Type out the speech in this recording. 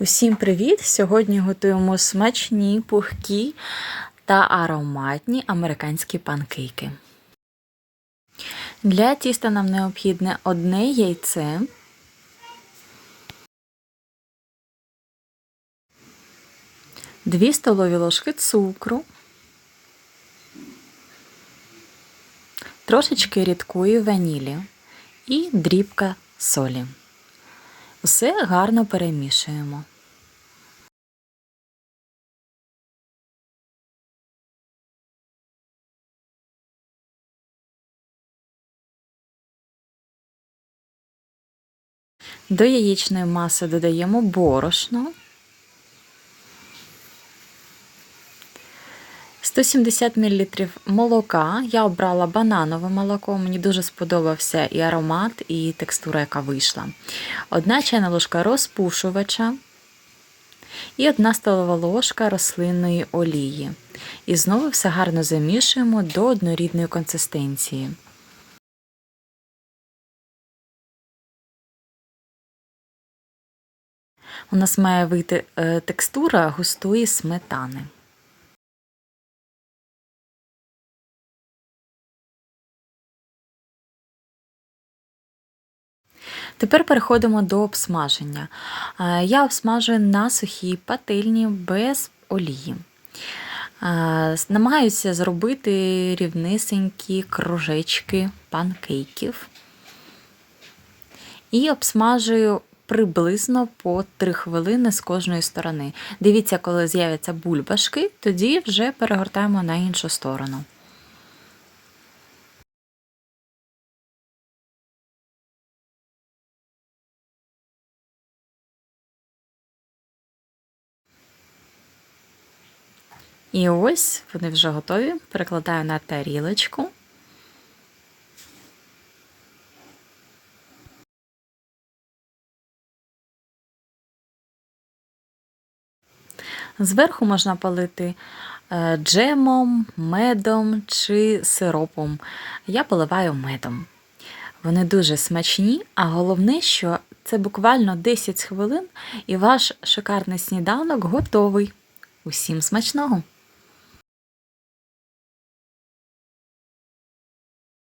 Усім привіт! Сьогодні готуємо смачні, пухкі та ароматні американські панкейки. Для тіста нам необхідне одне яйце, дві столові ложки цукру, трошечки рідкої ванілі і дрібка солі. Все гарно перемішуємо. До яєчної маси додаємо борошно. 170 мл молока. Я обрала бананове молоко, мені дуже сподобався і аромат, і текстура, яка вийшла. Одна чайна ложка розпушувача і одна столова ложка рослинної олії. І знову все гарно замішуємо до однорідної консистенції. У нас має вийти е, текстура густої сметани. Тепер переходимо до обсмаження. Е, Я обсмажую на сухій пательні без олії. Е, Намагаюся зробити рівнисенькі кружечки панкейків. І обсмажую приблизно по 3 хвилини з кожної сторони. Дивіться, коли з'являться бульбашки, тоді вже перегортаємо на іншу сторону. І ось вони вже готові. Перекладаю на тарілочку. Зверху можна полити е, джемом, медом чи сиропом. Я поливаю медом. Вони дуже смачні, а головне, що це буквально 10 хвилин, і ваш шикарний сніданок готовий. Усім смачного!